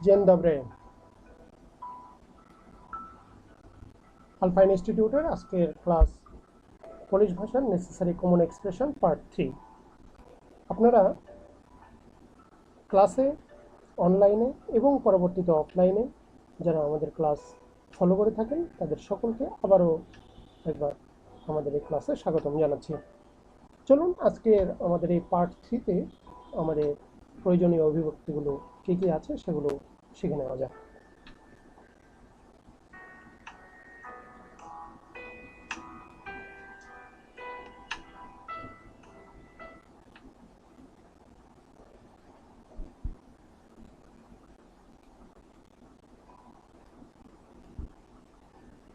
Dzień dobry আলফাইন ইনস্টিটিউটের আজকের ক্লাস পোলিশ ভাষার necessary common expression part three আপনারা ক্লাসে অনলাইনে এবং পরবর্তীতে অফলাইনে যারা আমাদের ক্লাস ফলো করে থাকেন, তাদের সকলকে আবারও একবার আমাদের এই ক্লাসে স্বাগতম জানাচ্ছি। চলুন আজকের আমাদের এই পার্ট থ্রিতে আমাদের প্রয়োজনীয় অভিব্যক্তিগুলো কী কী আছে সেগুলো শিখে নেওয়া যাক।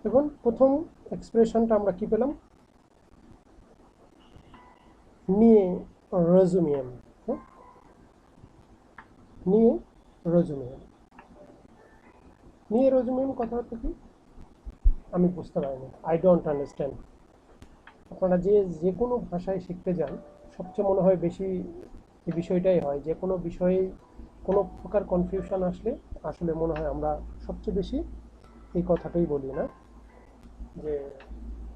দেখুন, প্রথম এক্সপ্রেশনটা আমরা কি পেলাম? নিয়ে রজুমিয়াম নিয়ে রজুমিয়াম নিয়ে রজুমিয়াম কথা হচ্ছে কি? আমি বুঝতে পারিনি। আই ডোন্ট আন্ডারস্ট্যান্ড আপনারা যে যে কোনো ভাষায় শিখতে যান, সবচেয়ে মনে হয় বেশি এই বিষয়টাই হয়। যে কোনো বিষয়ে কোনো প্রকার কনফিউশন আসলে আসলে মনে হয় আমরা সবচেয়ে বেশি এই কথাটাই বলি না। যে,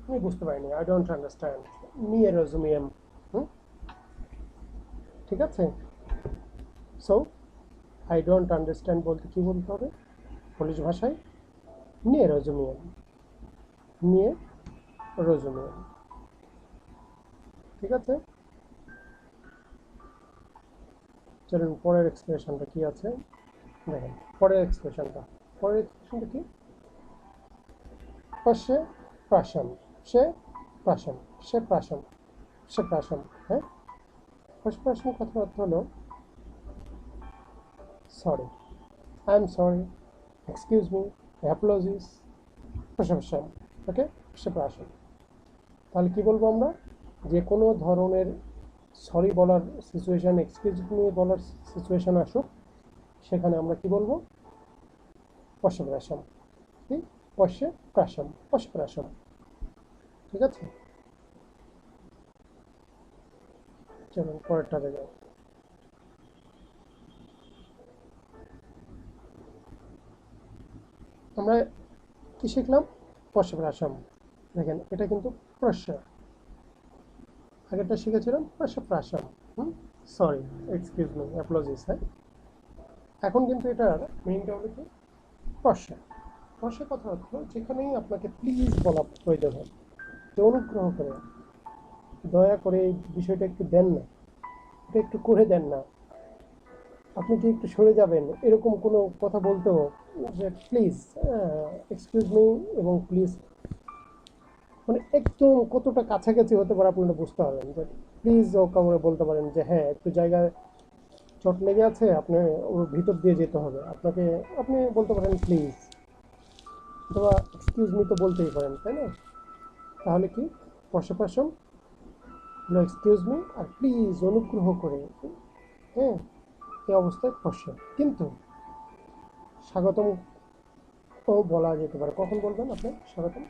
আমি বুঝতে পারিনি। আই ডোন্ট আন্ডারস্ট্যান্ড নিয়ে রজুমিয়াম হুম? ঠিক আছে? সো আই ডোন্ট আন্ডারস্ট্যান্ড বলতে কি বলতে হবে? পুলিশ ভাষায়? নিয়ে রজুমিয়াম নিয়ে রজুমিয়াম ঠিক আছে? চলুন, পরের এক্সপ্রেশনটা কি আছে? দেখেন, পরের এক্সপ্রেশনটা পরের এক্সপ্রেশনটা কি? সে প্রাসন। সে প্রাসন। সে প্রাসন। সে প্রাসন হ্যাঁ? প্রাসন কথার অর্থ হলো sorry I am sorry excuse me apologies প্রশংসন okay সে প্রাসন তাহলে কি বলব আমরা? যে কোনো ধরনের সরি বলার সিচুয়েশান এক্সকিউজ মি বলার সিচুয়েশান আসুক, সেখানে আমরা কি বলব? পশপ্রাসন কি? পশে প্রাসম পশপ্রাসম ঠিক আছে? চলুন, পরেরটা দেখো আমরা কি শিখলাম? পশপ্রাসম দেখেন, এটা কিন্তু প্রশ্ন। আগেরটা শিখেছিলাম পশপ্রাসম hmm? Sorry excuse me apologies হ্যাঁ এখন কিন্তু এটার মেইনটা হলো কি প্রশ্ন। ভাষা কথা হলো যেখানেই আপনাকে প্লিজ বলা প্রয়োজন হয়, যে অনুগ্রহ করে, দয়া করে এই বিষয়টা একটু দেন না। এটা একটু করে দেন না। আপনি কি একটু সরে যাবেন? এরকম কোনো কথা বলতেও যে প্লিজ এক্সকিউজ মি এবং প্লিজ মানে একদম কতটা কাছাকাছি হতে পারে আপনারা বুঝতে পারবেন যে প্লিজ ও কামড়ে বলতে পারেন যে হ্যাঁ একটু জায়গায় চট লেগে আছে, আপনি ওর ভিতর দিয়ে যেতে হবে। আপনাকে, আপনি বলতে পারেন প্লিজ অথবা এক্সকিউজ মি তো বলতেই পারেন, তাই না? তাহলে কি? পাশাপাশম হলো এক্সকিউজ মি আর প্লিজ অনুগ্রহ করে হ্যাঁ এই অবস্থায় পশ্চাৎ কিন্তু স্বাগতম ও বলা যেতে পারে। কখন বলবেন আপনি? স্বাগতম।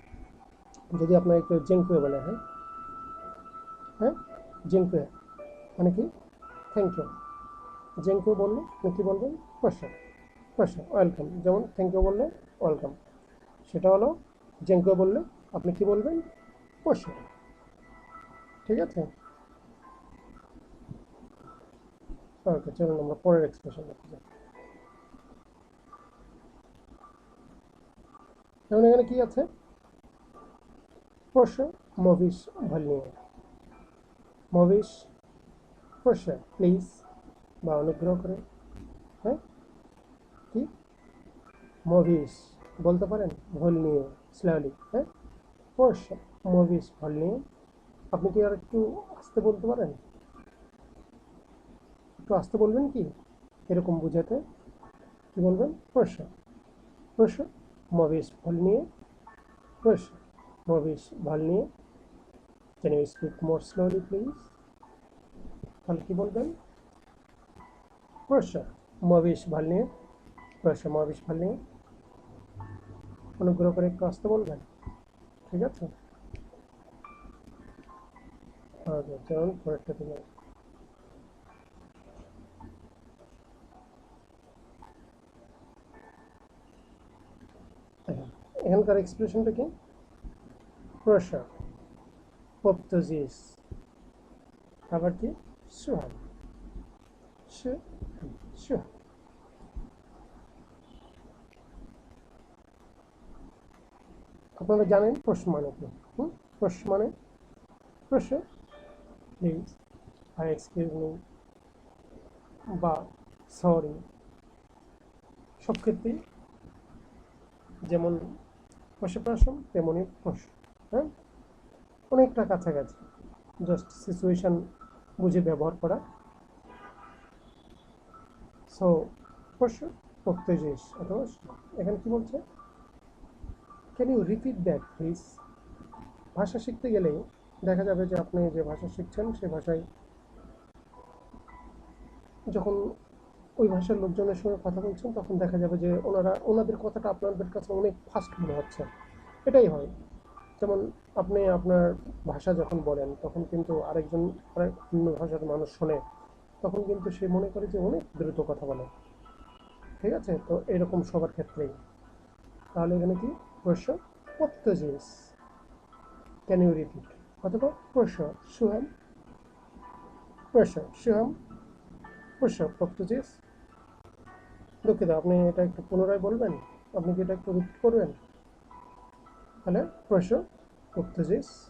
যদি আপনার একটু জেঙ্কুয়ে বলে হ্যাঁ? হ্যাঁ? জেঙ্কুয়ে মানে কি? থ্যাংক ইউ জেঙ্কুয়ে বললে আপনি কী বলবেন? পশ্চাৎ পশ্চাৎ ওয়েলকাম যেমন থ্যাংক ইউ বললে ওয়েলকাম সেটা হলো জেঙ্কো বললে আপনি কি বলবেন? পশু ঠিক আছে? ওকে চলুন আমরা পরের এক্সপ্রেশন দেখতে যাই। যেমন এখানে কি আছে? প্রশ্ন মভিস ভলিয়ে মভিস প্রশ্ন, প্লিজ, বা অনুগ্রহ করে। হ্যাঁ? কি? মভিস বলতে পারেন? ভুল নিয়ে স্লোলি। হ্যাঁ? অবশ্য মুভিস ভুল নিয়ে আপনি কি আর একটু আসতে বলতে পারেন? একটু আসতে বলবেন কি? এরকম বুঝাতে। কি বলবেন? প্রশ্ন প্রশ্ন। মুভিস ভুল নিয়ে প্রশ্ন মুভিস ভুল নিয়ে can you speak more slowly please তাহলে কি বলবেন প্রশ্ন মুভিস ভালো নিয়ে প্রশ্ন মুভিস ভালো নিয়ে অনুগ্রহ করে একটু আসতে বলবেন ঠিক আছে ওকে চলুন পরেরটা থেকে এখানকার এক্সপ্রেশনটা কি? প্রসার, পপ্তজিস। আবার কি? সুহান। আপনারা জানেন প্রশ্ন মানে কি? প্রশ্ন মানে? প্রশ্ন প্লিজ আই এক্সকিউজ মি বা সরি সব ক্ষেত্রেই যেমন প্রশ্ন তেমনই প্রশ্ন হ্যাঁ? অনেকটা কাছাকাছি। জাস্ট সিচুয়েশান বুঝে ব্যবহার করা। সো প্রশ্ন প্রত্যজিস অথবা এখানে কি বলছে? Can you repeat that please ভাষা শিখতে গেলেই দেখা যাবে যে আপনি যে ভাষা শিখছেন, সে ভাষায় যখন ওই ভাষার লোকজনের সঙ্গে কথা বলছেন, তখন দেখা যাবে যে ওনারা, ওনাদের কথাটা আপনাদের কাছে অনেক ফাস্ট মনে হচ্ছে। এটাই হয়। যেমন আপনি আপনার ভাষা যখন বলেন, তখন কিন্তু আরেকজন, আরেক অন্য ভাষার মানুষ শোনে, তখন কিন্তু সে মনে করে যে অনেক দ্রুত কথা বলে। ঠিক আছে? তো এরকম সবার ক্ষেত্রেই। তাহলে এখানে কি? প্রশ্ন প্রত্যজিস ক্যান ইউ রিপিট অথবা প্রশ্ন সুহাম প্রশ্ন সুহাম প্রশ্ন প্রত্যজিস দুঃখিত আপনি এটা একটু পুনরায় বলবেন? আপনি কি এটা একটু রিপিট করবেন? তাহলে, প্রশ্ন প্রত্যজিস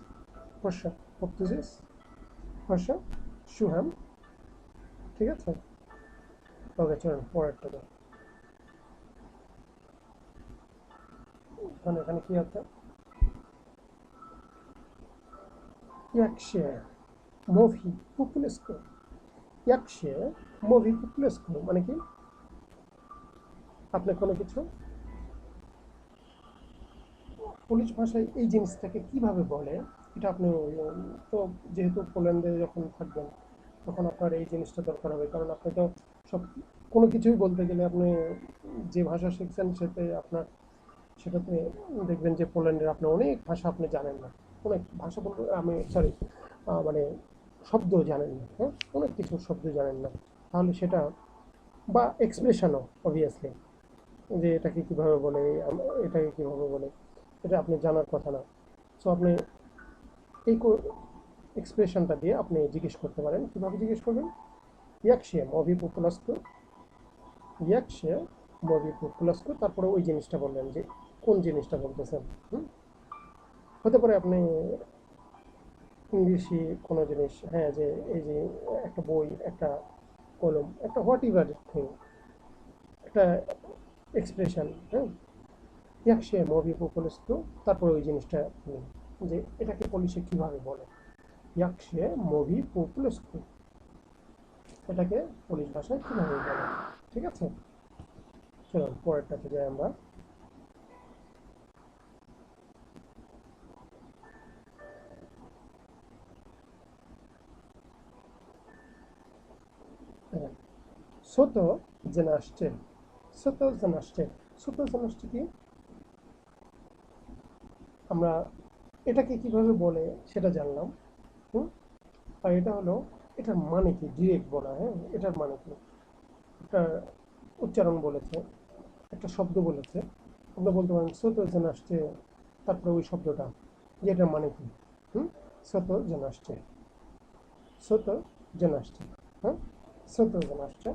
প্রশ্ন প্রত্যজিস প্রশ্ন, সুহাম, ঠিক আছে? ওকে, চলুন, পরেরটা তাহলে এখানে কি আছে? mówi po polsku? Jak się mówi মানে কি? আপনি কোনো কিছু? পুলিশ ভাষায় এই জিনিসটাকে কীভাবে বলে? এটা আপনি, তো যেহেতু পোল্যান্ডে যখন থাকবেন, তখন আপনার এই জিনিসটা দরকার হবে। কারণ আপনি তো সব, কোনো কিছুই বলতে গেলে আপনি যে ভাষা শিখছেন সেতে আপনার, সেটাতে দেখবেন যে পোল্যান্ডের আপনি অনেক ভাষা আপনি জানেন না। অনেক ভাষা বলতে, আমি সরি মানে শব্দ জানেন না হ্যাঁ? অনেক কিছু শব্দ জানেন না। তাহলে সেটা, বা এক্সপ্রেশনও অবভিয়াসলি যে এটাকে কীভাবে বলে এটাকে কীভাবে বলে, এটা আপনি জানার কথা না। সো আপনি এই এক্সপ্রেশনটা দিয়ে আপনি জিজ্ঞেস করতে পারেন। কীভাবে জিজ্ঞেস করবেন? ইয়াকশিয়া মভি পুপুলাস্কু ইয়াকশিয়া মভি পুপুলাস্কু তারপরে ওই জিনিসটা বললেন যে, কোন জিনিসটা বলতেছেন? হতে পারে আপনি ইংলিশই কোনো জিনিস হ্যাঁ যে এই যে একটা বই, একটা কলম, একটা হোয়াট ইভার থিং একটা এক্সপ্রেশন হ্যাঁ? সে মুভি পপুলিস্ট তারপরে ওই জিনিসটা যে এটাকে পুলিশে কীভাবে বলে? সে মুভি পপুলিস্ট এটাকে পুলিশ ভাষায় কীভাবে বলে? ঠিক আছে? চলুন, পরেরটাতে যাই আমরা। ছোট জেনাস্টে ছোট জেনাস্টে ছোট জেনাস্টে কি? আমরা এটাকে কীভাবে বলে সেটা জানলাম। হুম? আর এটা হলো, এটার মানে কি? ডিরেক্ট বলা হ্যাঁ? এটার মানে কি? একটা উচ্চারণ বলেছে, একটা শব্দ বলেছে। আমরা বলতে পারেন ছোট জেনাস্টে তারপরে ওই শব্দটা যে এটার মানে কি? হুম? ছোট জেনাস্টে ছোট জেনাস্টে হ্যাঁ ছোট জেনাস্টে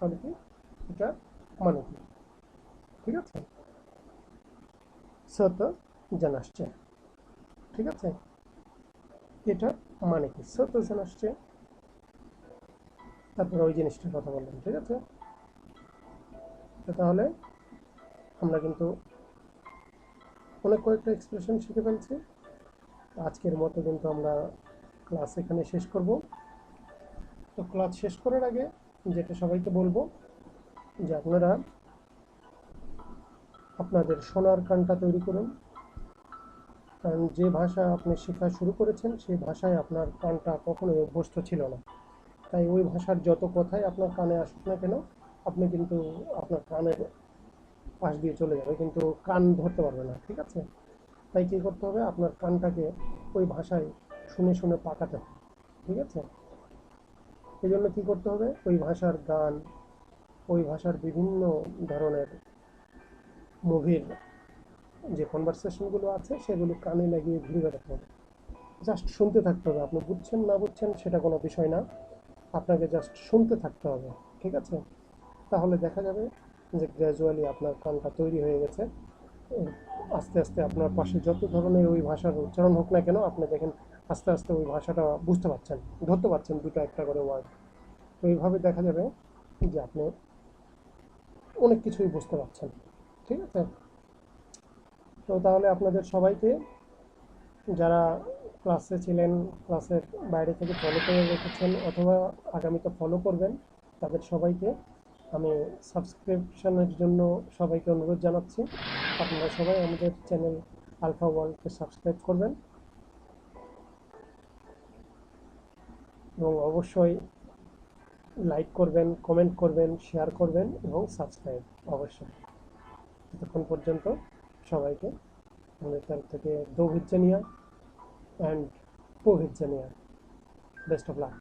তাহলে কি? এটা মানে কি? ঠিক আছে? সত জানাসছে ঠিক আছে? এটা মানে কি? সত জানাসছে তারপরে ওই জিনিসটার কথা বললাম, ঠিক আছে? তাহলে আমরা কিন্তু অনেক কয়েকটা এক্সপ্রেশন শিখে ফেলছি। আজকের মতো কিন্তু আমরা ক্লাস এখানে শেষ করব। তো ক্লাস শেষ করার আগে যেটা সবাইকে বলব যে আপনারা আপনাদের সোনার কানটা তৈরি করুন। কারণ যে ভাষা আপনি শেখা শুরু করেছেন, সেই ভাষায় আপনার কানটা কখনোই অভ্যস্ত ছিল না। তাই ওই ভাষার যত কথাই আপনার কানে আসুক না কেন, আপনি কিন্তু আপনার কানের পাশ দিয়ে চলে যাবে, কিন্তু কান ধরতে পারবে না, ঠিক আছে? তাই কী করতে হবে? আপনার কানটাকে ওই ভাষায় শুনে শুনে পাকাতে হবে, ঠিক আছে? এই জন্য কী করতে হবে? ওই ভাষার গান ওই ভাষার বিভিন্ন ধরনের মুভির যে কনভারসেশনগুলো আছে, সেগুলো কানে লাগিয়ে ঘুরে বেড়াতে হবে। জাস্ট শুনতে থাকতে হবে। আপনি বুঝছেন, না বুঝছেন, সেটা কোনো বিষয় না। আপনাকে জাস্ট শুনতে থাকতে হবে, ঠিক আছে? তাহলে দেখা যাবে যে গ্র্যাজুয়ালি আপনার কানটা তৈরি হয়ে গেছে। আস্তে আস্তে আপনার পাশে যত ধরনের ওই ভাষার উচ্চারণ হোক না কেন, আপনি দেখেন আস্তে আস্তে ওই ভাষাটা বুঝতে পারছেন, ধরতে পারছেন দুটো একটা করে ওয়ার্ড তো এইভাবে দেখা যাবে যে আপনি অনেক কিছুই বুঝতে পারছেন, ঠিক আছে? তো তাহলে আপনাদের সবাইকে, যারা ক্লাসে ছিলেন ক্লাসের বাইরে থেকে ফলো করে রেখেছেন অথবা আগামীতে ফলো করবেন, তাদের সবাইকে আমি সাবস্ক্রিপশনের জন্য সবাইকে অনুরোধ জানাচ্ছি। আপনারা সবাই আমাদের চ্যানেল আলফা ওয়ার্ল্ডকে সাবস্ক্রাইব করবেন এবং অবশ্যই লাইক করবেন কমেন্ট করবেন শেয়ার করবেন এবং সাবস্ক্রাইব অবশ্যই। এতক্ষণ পর্যন্ত সবাইকে আমাদের তরফ থেকে দৌভিজ্জানিয়া অ্যান্ড পোভিজ্জানিয়া বেস্ট অফ লাক